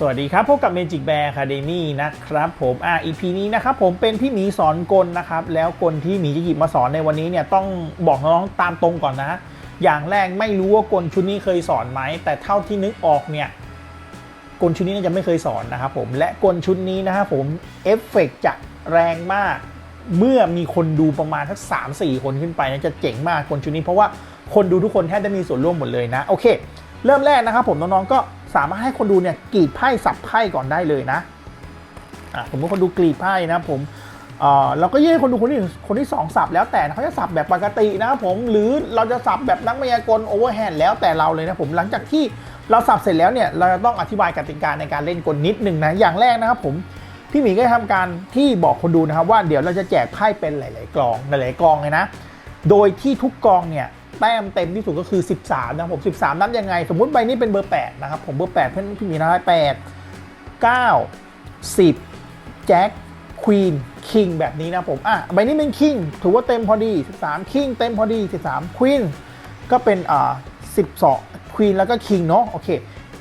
สวัสดีครับ พบกับ Magic Bear Academy นะครับผมอ่า EP นี้นะครับผมเป็นพี่หมีสอนกลนะครับ แล้วกลที่หมีจะหยิบมาสอนในวันนี้เนี่ยต้องบอกน้องตามตรงก่อนนะ อย่างแรกไม่รู้ว่ากลชุดนี้เคยสอนไหม แต่เท่าที่นึกออกเนี่ยกลชุดนี้น่าจะไม่เคยสอนนะครับผมและกลชุดนี้นะครับผมเอฟเฟกต์จะแรงมาก เมื่อมีคนดูประมาณสักสามสี่คนขึ้นไปนะจะเจ๋งมากกลชุดนี้เพราะว่าคนดูทุกคนแทบจะมีส่วนร่วมหมดเลยนะโอเค เริ่มแรกนะครับผมน้องๆก็ สามารถให้คนดูเนี่ยกรีดไพ่สับไพ่ก่อนได้เลยนะอะผมว่าคนดูกรีดไพ่นะผมเอ่อเราก็ยื่นให้คนดูคนที่คนที่สองสับแล้วแต่เขาจะสับแบบปกตินะครับผมหรือเราจะสับแบบนักมายากลโอเวอร์แฮนด์แล้วแต่เราเลยนะผมหลังจากที่เราสับเสร็จแล้วเนี่ยเราจะต้องอธิบายกติกาในการเล่นกลนิดหนึ่งนะอย่างแรกนะครับผมพี่หมีก็จะทำการที่บอกคนดูนะครับว่าเดี๋ยวเราจะแจกไพ่เป็นหลาย ๆกลองหลายๆกลองเลยนะ โดยที่ทุกกองเนี่ย แต้มเต็มที่สุดก็คือ 13 นะครับผม 13 นับยังไง สมมุติใบนี้เป็นเบอร์ 8 นะครับ ผมเบอร์ 8 เพื่อนพี่มีนะ8 9 10แจ็คควีนคิงแบบนี้นะผม อะใบนี้เป็นคิงถือว่าเต็มพอดี 13คิงเต็มพอดี 13ควีนก็เป็นอ่า12ควีนแล้วก็คิงเนาะโอเค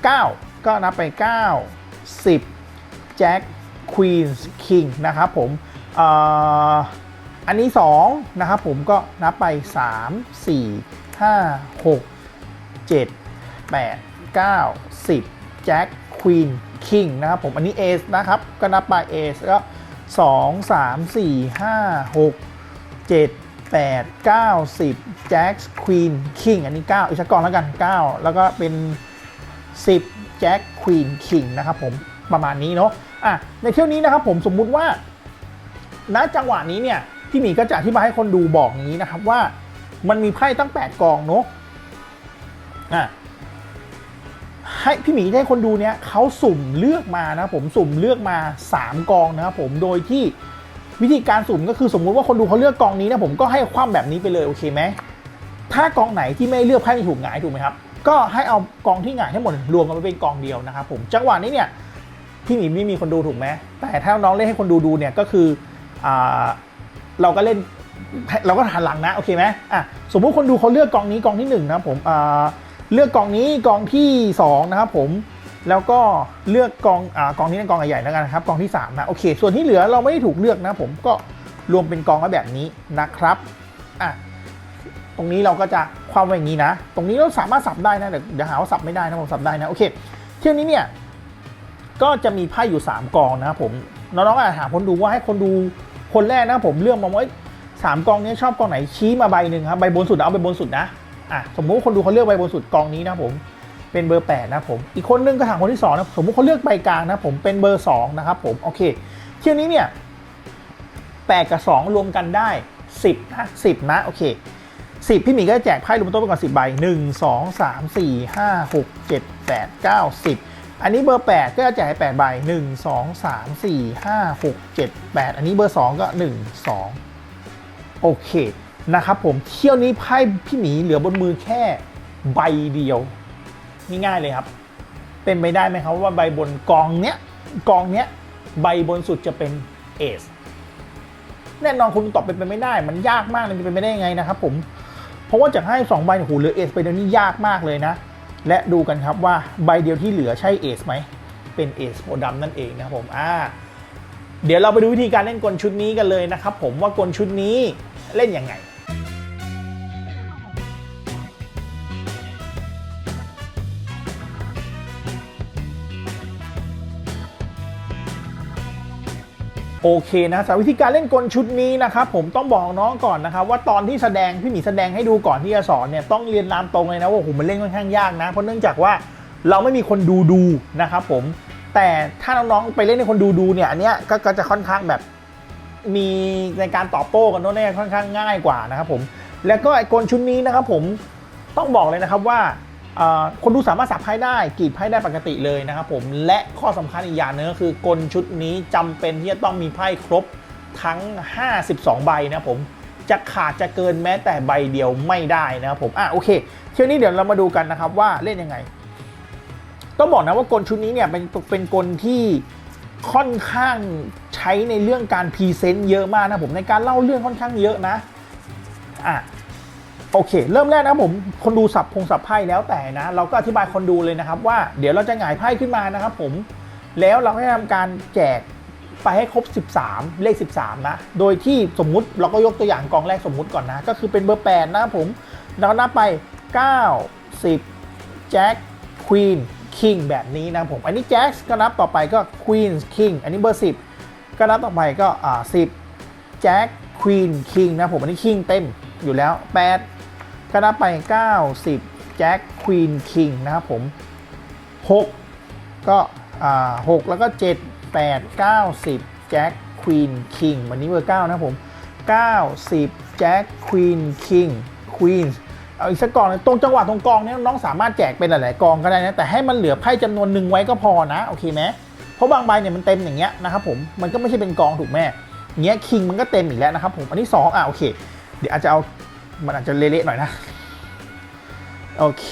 9 ก็นับไป 9 10แจ็คควีนคิงนะครับผมอ่า อันนี้2นะครับผมก็นับไป 3 4 5 6 7 8 9 10 แจ็คควีนคิงนะครับผมอันนี้เอสนะครับก็นับไปเอสก็2 3 4 5 6 7 8 9 10แจ็คควีนคิงอันนี้ 9 อีกสักกองแล้วกัน 9 แล้วก็เป็น 10แจ็คควีนคิงนะครับผมประมาณนี้เนาะอะในเที่ยวนี้นะครับผมสมมุติว่าณจังหวะนี้เนี่ย พี่หมีก็จะอธิบายให้คนดูบอกอย่างนี้นะครับว่ามันมีไพ่ตั้ง 8 กองเนาะอะให้พี่หมีให้คนดูเนี่ยเขาสุ่มเลือกมานะผมสุ่มเลือกมา 3 กองนะครับผมโดยที่วิธีการสุ่มก็คือสมมุติว่าคนดูเขาเลือกกองนี้นะผมก็ให้คว่ำแบบนี้ไปเลยโอเคไหมถ้ากองไหนที่ไม่เลือกไพ่ไถูกหงายถูกไหมครับก็ให้เอากองที่หงายทั้งหมดรวมกันไปเป็นกองเดียวนะครับผมจังหวะนี้เนี่ยพี่หมีไม่มีคนดูถูกไหมแต่ถ้าน้องเล่นให้คนดูดูเนี่ยก็คืออ เราก็เล่นเราก็หันหลังนะโอเคไหมอะสมมุติคนดูเขาเลือกกองนี้กองที่1นะผมอ่าเลือกกองนี้กองที่2นะครับผมแล้วก็เลือกกองอ่ากองนี้เป็นกองใหญ่ๆแล้วกันนะครับกองที่3นะโอเค ส่วนที่เหลือเราไม่ได้ถูกเลือกนะผมก็รวมเป็นกองไว้แบบนี้นะครับอะตรงนี้เราก็จะความไว้อย่างนี้นะ ตรงนี้เราสามารถสับได้นะเดี๋ยวเดี๋ยวหาว่าสับไม่ได้นะผมสับได้นะโอเค เที่ยวนี้เนี่ยก็จะมีไพ่อยู่ 3 กองนะครับผมน้องๆอาจถาคนดูว่าให้คนดู คนแรกนะผมเลือกมาว่าสามกองนี้ชอบกองไหนชี้มาใบหนึ่งครับใบบนสุดเอาใบบนสุดนะอะสมมุติคนดูเขาเลือกใบบนสุดกองนี้นะผมเป็นเบอร์8นะผมอีกคนนึงก็ถามคนที่2นะสมมุติเขาเลือกใบกลางนะผมเป็นเบอร์ 2 นะครับผมโอเค เที่ยวนี้เนี่ย8กับ 2 รวมกันได้ 10นะ10 นะ โอเค 10 พี่หมีก็จะแจกไพ่รวมต้นไปก่อน10ใบ1 2 3 4 5 6 7 8 9 10 อันนี้เบอร์ 8 ก็จะแจกให้8ใบ 1 2 3 4 5 6 7 8 อันนี้เบอร์ 2 ก็ 1 2 โอเค นะครับผมเที่ยวนี้ไพ่พี่หมีเหลือบนมือแค่ใบเดียว ง่ายๆเลยครับ เป็นไปได้ไหมครับว่าใบบนกองเนี้ยกองเนี้ยใบบนสุดจะเป็นเอสแน่นอนคุณตอบเป็นไปไม่ได้ มันยากมากเลยเป็นไปได้ยังไงนะครับผม เพราะว่าจากให้2ใบเนี่ยโหเหลือเอสไปเดี๋ยวนี้ยากมากเลยนะ และดูกันครับว่าใบเดียวที่เหลือใช่เอสไหม เป็นเอสโพดำนั่นเองนะครับผมอ่าเดี๋ยวเราไปดูวิธีการเล่นกลชุดนี้กันเลยนะครับผมว่ากลชุดนี้เล่นยังไง โอเคนะสำหรับวิธีการเล่นกลชุดนี้นะครับผมต้องบอกน้องก่อนนะครับว่าตอนที่แสดงพี่หมีแสดงให้ดูก่อนที่จะสอนเนี่ยต้องเรียนตามตรงเลยนะว่าโอ้โหมันเล่นค่อนข้างยากนะ เพราะเนื่องจากว่าเราไม่มีคนดูดูนะครับผมแต่ถ้าน้องๆไปเล่นในคนดูดูเนี่ยอันเนี้ยก็จะค่อนข้างแบบมีในการตอบโต้กันโน้นเนี่ยค่อนข้างง่ายกว่านะครับผมแล้วก็ไอ้กลชุดนี้นะครับผมต้องบอกเลยนะครับว่า คนดูสามารถสับไพ่ได้กรีดไพ่ได้ปกติเลยนะครับผมและข้อสำคัญอีกอย่างหนึงก็คือกลชุดนี้จำเป็นที่จะต้องมีไพ่ครบทั้ง 52 ใบนะผมจะขาดจะเกินแม้แต่ใบเดียวไม่ได้นะครับผมอะโอเคเที่ยวนี้เดี๋ยวเรามาดูกันนะครับว่าเล่นยังไง ต้องบอกนะว่ากลชุดนี้เนี่ยเป็นเป็นกลที่ค่อนข้างใช้ในเรื่องการพรีเซนต์เยอะมากนะผมในการเล่าเรื่องค่อนข้างเยอะนะอะ โอเค เริ่มแรกนะผมคนดูสับพงสับไพ่แล้วแต่นะ เราก็อธิบายคนดูเลยนะครับ ว่าเดี๋ยวเราจะหงายไพ่ขึ้นมานะครับผมแล้วเราให้ทำการแจกไปให้ครบ 13 เลข 13 นะ โดยที่สมมุติเราก็ยกตัวอย่างกองแรกสมมุติก่อนนะ ก็คือเป็นเบอร์ 8 นะผมเรานับไป 9 10 แจ็ค ควีน คิง แบบนี้นะผม อันนี้แจ็คก็นับต่อไปก็ควีน คิง อันนี้เบอร์ 10 ก็นับต่อไปก็อ่า10 แจ็ค ควีน คิงนะผม อันนี้คิงเต็มอยู่แล้ว 8 ก็นับไป 90 แจ็คควีนคิงนะครับผม 6 ก็อ่า6แล้วก็ 7 8 90 แจ็คควีนคิงวันนี้เบอร์ 9 นะครับผม 90 แจ็คควีนคิงควีนเอาอีกสักกองตรงจังหวะตรงกองเนี้น้องสามารถแจกเป็นหลาย ๆ กองก็ได้นะแต่ให้มันเหลือไพ่จำนวนหนึ่งไว้ก็พอนะโอเคไหมเพราะบางใบเนี่ยมันเต็มอย่างเงี้ยนะครับผมมันก็ไม่ใช่เป็นกองถูกไหมเงี้ยคิงมันก็เต็มอีกแล้วนะครับผมอันที่2อะโอเค เดี๋ยวอาจจะเอา มันอาจจะเละๆหน่อยนะ โอเค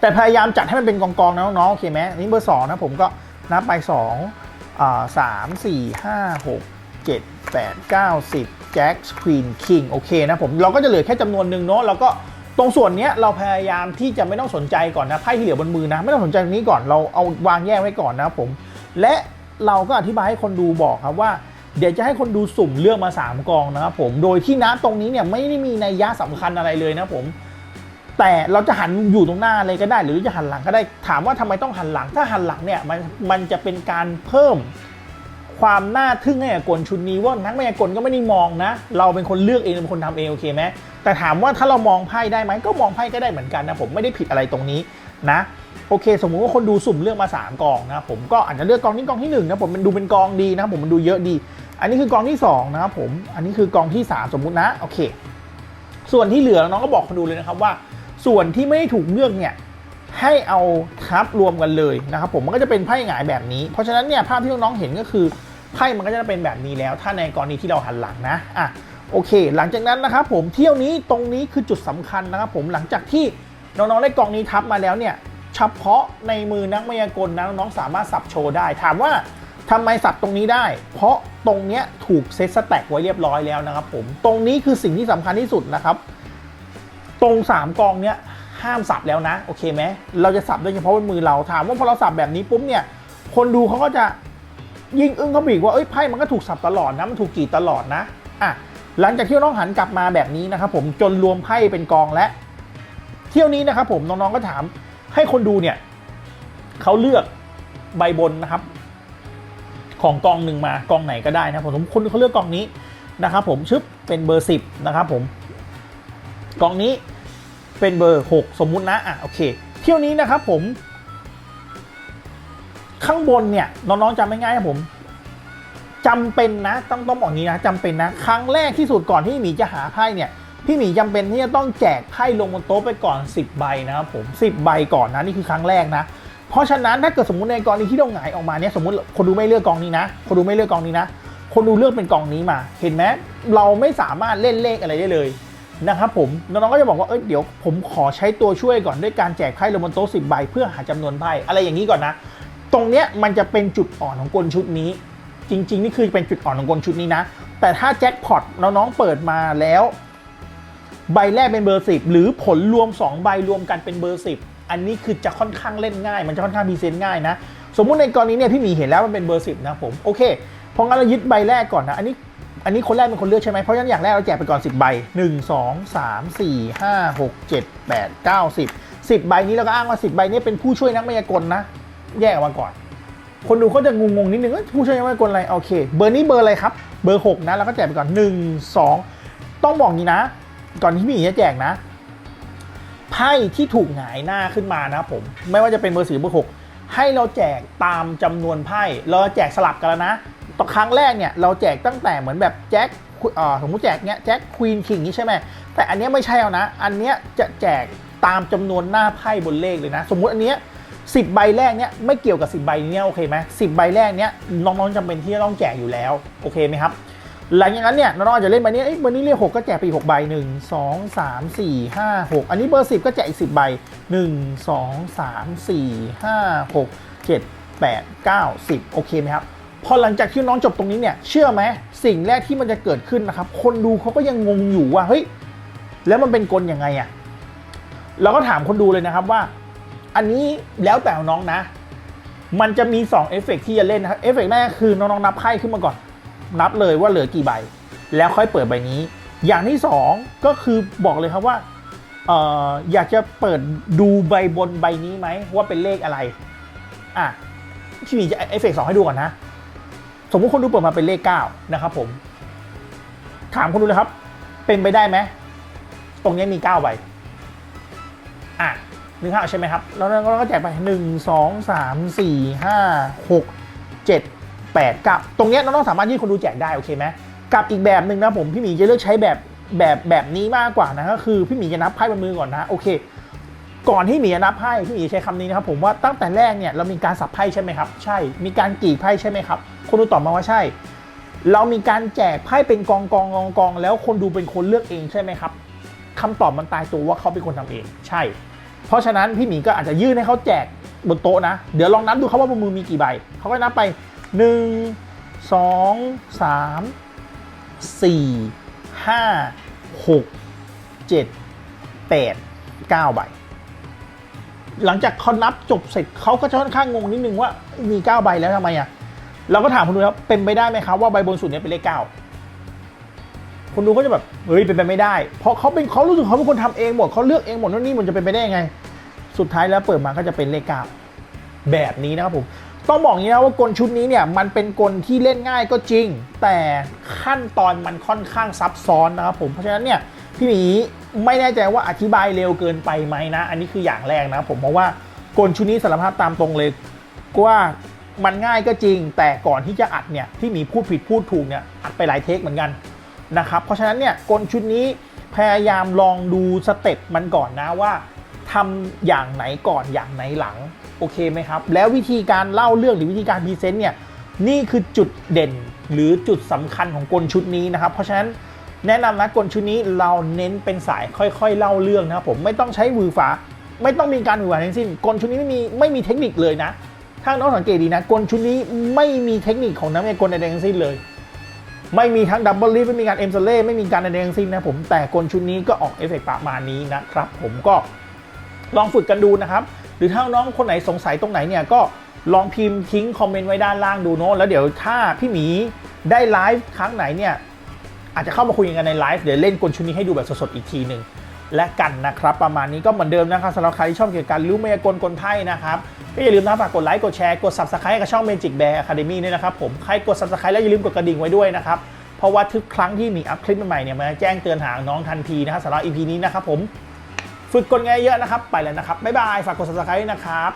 แต่พยายามจัดให้มันเป็นกองๆนะน้องๆโอเคไหมนนี้เบอร์สองนะผมก็นับไปสองอ่าสามสี่ห้าหกเจ็ดแปดเก้าสิบแจ็คควีนคิงโอเคนะผมเราก็จะเหลือแค่จำนวนหนึ่งเนาะเราก็ตรงส่วนเนี้ยเราพยายามที่จะไม่ต้องสนใจก่อนนะไพ่ที่เหลือบนมือนะ ไม่ต้องสนใจตรงนี้ก่อนเราเอาวางแยกไว้ก่อนนะผม และเราก็อธิบายให้คนดูบอกครับว่า เดี๋ยวจะให้คนดูสุ่มเลือกมา 3 กองนะครับผม โดยที่นะตรงนี้เนี่ยไม่ได้มีนัยยะสำคัญอะไรเลยนะผม แต่เราจะหันอยู่ตรงหน้าเลยก็ได้ หรือจะหันหลังก็ได้ ถามว่าทำไมต้องหันหลัง ถ้าหันหลังเนี่ยมันมันจะเป็นการเพิ่มความน่าทึ่งให้กับกลชุดนี้ว่านักมายากลก็ไม่ได้มองนะ เราเป็นคนเลือกเองเป็นคนทำเองโอเคไหมแต่ถามว่าถ้าเรามองไพ่ได้ไหมก็มองไพ่ก็ได้เหมือนกันนะผมไม่ได้ผิดอะไรตรงนี้นะโอเค สมมุติว่าคนดูสุ่มเลือกมา 3 กองนะผมก็อาจจะเลือกกองนี้กองที่1นะผมมันดูเป็นกองดีนะผมมันดูเยอะดี อันนี้คือกองที่2นะครับผม อันนี้คือกองที่ 3 สมมุตินะ โอเค ส่วนที่เหลือน้องก็บอกคนดูเลยนะครับว่า ส่วนที่ไม่ได้ถูกเลือกเนี่ยให้เอาทับรวมกันเลยนะครับผมมันก็จะเป็นไพ่หงายแบบนี้ เพราะฉะนั้นเนี่ยภาพที่น้องๆเห็นก็คือไพ่มันก็จะเป็นแบบนี้แล้ว ถ้าในกรณีที่เราหันหลังนะอะโอเค หลังจากนั้นนะครับผมเที่ยวนี้ตรงนี้คือจุดสำคัญนะครับผมหลังจากที่น้องๆได้กองนี้ทับมาแล้วเนี่ยเฉพาะในมือนักมายากลนะน้องๆสามารถสับโชว์ได้ ถามว่า ทำไมสับตรงนี้ได้ เพราะตรงเนี้ยถูกเซตสแต็กไว้เรียบร้อยแล้วนะครับผม ตรงนี้คือสิ่งที่สำคัญที่สุดนะครับ ตรง 3 กองเนี้ยห้ามสับแล้วนะ โอเคไหมเราจะสับโดยเฉพาะบนมือเราถามว่าพอเราสับแบบนี้ปุ๊บเนี่ย คนดูเขาก็จะยิ่งอึ้งเขาบีกว่าเอ้ยไพ่มันก็ถูกสับตลอดนะมันถูกกีดตลอดนะอะหลังจากที่น้องหันกลับมาแบบนี้นะครับผมจนรวมไพ่เป็นกองและ เที่ยวนี้นะครับผมน้องๆก็ถามให้คนดูเนี่ยเขาเลือกใบบนนะครับ ของกองหนึ่งมากองไหนก็ได้นะผมสมมติคนเขาเลือกกองนี้นะครับผมชึบเป็นเบอร์สิบนะครับผมกองนี้เป็นเบอร์ 6 สมมุตินะอะโอเค เที่ยวนี้นะครับผม ข้างบนเนี่ยน้องๆจำไม่ง่ายครับผมจำเป็นนะต้องต้องบอกนี้นะจำเป็นนะครั้งแรกที่สุดก่อนที่หมีจะหาไพ่เนี่ยพี่หมีจำเป็นที่จะต้องแจกไพ่ลงบนโต๊ะไปก่อน 10 ใบนะครับผม 10 ใบก่อนนะนี่คือครั้งแรกนะ ราะฉะนั้นถ้าเกิดสมมติในกรณีที่เราหงายออกมาเนี่ยสมมติคนดูไม่เลือกกองนี้นะ คนดูไม่เลือกกองนี้นะ คนดูเลือกเป็นกองนี้มา เห็นไหมเราไม่สามารถเล่นเลขอะไรได้เลยนะครับผมน้องๆก็จะบอกว่าเอ้ยเดี๋ยวผมขอใช้ตัวช่วยก่อนด้วยการแจกไพ่ลงบนโต๊ะสิบใบเพื่อหาจำนวนไพ่อะไรอย่างนี้ก่อนนะ ตรงเนี้ยมันจะเป็นจุดอ่อนของกลชุดนี้ จริง ๆ นี่คือเป็นจุดอ่อนของกลชุดนี้นะ แต่ถ้าแจ็คพอตน้องๆเปิดมาแล้ว ใบแรกเป็นเบอร์สิบหรือผลรวม 2 ใบรวมกันเป็นเบอร์สิบ อันนี้คือจะค่อนข้างเล่นง่าย มันจะค่อนข้างพรีเซนต์ง่ายนะ สมมุติในกรณีเนี่ยพี่หมีเห็นแล้วมันเป็นเบอร์สิบนะผมโอเคเพราะงั้นเรายึดใบแรกก่อนนะอันนี้อันนี้คนแรกเป็นคนเลือกใช่ไหมเพราะฉะนั้นอย่างแรกเราแจกไปก่อน 10 ใบ 1 2 3 4 5 6 7 8 9 10 10 ใบนี้เราก็อ้างว่า 10 ใบนี้เป็นผู้ช่วยนักมายากลนะ แยกออกมาก่อน คนดูเขาจะงงๆนิดนึงผู้ช่วยนักมายากลอะไรโอเค เบอร์นี้เบอร์อะไรครับ เบอร์ 6 นะเราก็แจกไปก่อน 1 2 ต้องบอกนี้นะ ก่อนที่พี่หมีจะแจกนะ ไพ่ที่ถูกหงายหน้าขึ้นมานะผม ไม่ว่าจะเป็นเบอร์สี่เบอร์หกให้เราแจกตามจำนวนไพ่เราแจกสลับกันแล้วนะต่อครั้งแรกเนี่ยเราแจกตั้งแต่เหมือนแบบแจ็คเอ่อสมมติแจกเนี้ยแจ็คควีนคิงนี้ใช่ไหมแต่อันเนี้ยไม่ใช่เอานะ อันเนี้ยจะแจกตามจำนวนหน้าไพ่บนเลขเลยนะ สมมุติอันเนี้ยสิบใบแรกเนี้ยไม่เกี่ยวกับ10ใบเนี้ยโอเคไหมสิบใบแรกเนี้ยน้องๆจำเป็นที่จะต้องแจกอยู่แล้วโอเคไหมครับ หลังจากนั้นเนี่ยน้องๆจะเล่นใบนี้เอ้ยเบอร์นี้เลขหกก็แจกไปอีกหกใบหนึ่งสองสามสี่ห้าหกอันนี้เบอร์สิบก็แจกอีกสิบใบหนึ่งสองสามสี่ห้าหกเจ็ดแปดเก้าสิบโอเคไหมครับพอหลังจากที่น้องจบตรงนี้เนี่ย เชื่อไหมสิ่งแรกที่มันจะเกิดขึ้นนะครับ คนดูเขาก็ยังงงอยู่ว่าเฮ้ยแล้วมันเป็นกลยังไงอะ่ะเราก็ถามคนดูเลยนะครับว่า อันนี้แล้วแต่น้องนะ มันจะมี2เอฟเฟกต์ที่จะเล่นนะครับเอฟเฟกต์แรกคือน้องๆนับไพ่ขึ้นมาก่อน นับเลยว่าเหลือกี่ใบ แล้วค่อยเปิดใบนี้ อย่างที่ 2 ก็คือบอกเลยครับว่าอออยากจะเปิดดูใบบนใบนี้ไหมว่าเป็นเลขอะไร อะพี่หมีจะเอฟเฟกต์สองให้ดูก่อนนะ สมมุติคนดูเปิดมาเป็นเลข 9 นะครับผม ถามคนดูเลยครับ เป็นไปได้ไหมตรงนี้มี 9 ใบ อะนึกภาพใช่ไหมครับ แล้วเราก็แจกไป 1 2 3 4 5 6 7 8 9ตรงเนี้ยน้องๆสามารถยื่นคนดูแจกได้โอเคไหมกับอีกแบบหนึ่งนะผมพี่หมีจะเลือกใช้แบบแบบแบบนี้มากกว่านะก็คือพี่หมีจะนับไพ่บนมือก่อนนะโอเค ก่อนที่หมีจะนับไพ่พี่หมีใช้คำนี้นะครับผมว่าตั้งแต่แรกเนี่ยเรามีการสับไพ่ใช่ไหมครับ ใช่มีการกรีดไพ่ใช่ไหมครับคนดูตอบมาว่าใช่ เรามีการแจกไพ่เป็นกองกองกองกองแล้วคนดูเป็นคนเลือกเองใช่ไหมครับคำตอบมันตายตัวว่าเขาเป็นคนทำเอง ใช่ เพราะฉะนั้นพี่หมีก็อาจจะยื่นให้เขาแจกบนโต๊ะนะ เดี๋ยวลองนับดูเขาว่าบนมือมีกี่ใบ เขาก็นับไป 1 2 3 4 5 6 7 8 9ใบ หลังจากเขานับจบเสร็จเขาก็จะค่อนข้างงงนิดนึงว่ามี 9 ใบแล้วทำไมอะ เราก็ถามคุณดูครับเป็นไปได้ไหมครับว่าใบบนสุดเนี้เป็นเลขเก้าคุณดูก็จะแบบเฮ้ยเป็นไปไม่ได้ เพราะเขาเป็นเขารู้สึกเขาเป็นคนทำเองหมดเขาเลือกเองหมดนู่นนี่มันจะเป็นไปได้ยังไง สุดท้ายแล้วเปิดมาก็จะเป็นเลขเก้าแบบนี้นะครับผม ต้องบอกอย่างนี้นะว่ากลชุดนี้เนี่ยมันเป็นกลที่เล่นง่ายก็จริง แต่ขั้นตอนมันค่อนข้างซับซ้อนนะครับผมเพราะฉะนั้นเนี่ยพี่หมีไม่แน่ใจว่าอธิบายเร็วเกินไปไหมนะ อันนี้คืออย่างแรกนะผมเพราะว่ากลชุดนี้สารภาพตามตรงเลยว่ามันง่ายก็จริง แต่ก่อนที่จะอัดเนี่ยพี่หมีพูดผิดพูดถูกเนี่ยอัดไปหลายเทคเหมือนกันนะครับเพราะฉะนั้นเนี่ยกลชุดนี้พยายามลองดูสเต็ปมันก่อนนะว่า ทำอย่างไหนก่อนอย่างไหนหลังโอเคไหมครับ แล้ววิธีการเล่าเรื่องหรือวิธีการพรีเซนต์เนี่ยนี่คือจุดเด่นหรือจุดสำคัญของกลชุดนี้นะครับ เพราะฉะนั้นแนะนำนะกลชุดนี้เราเน้นเป็นสายค่อยๆ เล่าเรื่องนะครับผมไม่ต้องใช้มือฝา ไม่ต้องมีการมือฝาทั้งสิ้น กลชุดนี้ไม่มีไม่มีเทคนิคเลยนะ ถ้าน้องสังเกตดีนะ กลชุดนี้ไม่มีเทคนิคของนักเรียนกลใดๆทั้งสิ้นเลย ไม่มีทั้งดับเบิลลิฟไม่มีการเอ็มเซเล่ไม่มีการใดๆทั้งสิ้นนะผมแต่กลชุดนี้ก็ออกเอฟเฟกต์ประมาณนี้นะครับผมก็ ลองฝึกกันดูนะครับ หรือถ้าน้องคนไหนสงสัยตรงไหนเนี่ยก็ลองพิมพ์ทิ้งคอมเมนต์ไว้ด้านล่างดูเนาะแล้วเดี๋ยวถ้าพี่หมีได้ไลฟ์ครั้งไหนเนี่ยอาจจะเข้ามาคุยกันในไลฟ์เดี๋ยวเล่นกลชุดนี้ให้ดูแบบสดๆอีกทีหนึ่งและกันนะครับ ประมาณนี้ก็เหมือนเดิมนะครับสำหรับใครที่ชอบเกี่ยวกับการรู้มายากลกลไพ่นะครับก็อย่าลืมนะฝากกดไลค์กดแชร์กด subscribe กับช่อง Magic Bear Academy ด้วยนะครับผมใครกด subscribe แล้วอย่าลืมกดกระดิ่งไว้ด้วยนะครับเพราะว่าทุกครั้งที่มีอัพคลิปใหม่ๆเนี่ยมันจะแจ้งเตือนหาน้องทันทีนะครับสำหรับ EP นี้นะครับผม ฝึกกลไงเยอะนะครับ ไปแล้วนะครับ บ๊ายบาย ฝากกด subscribe นะครับ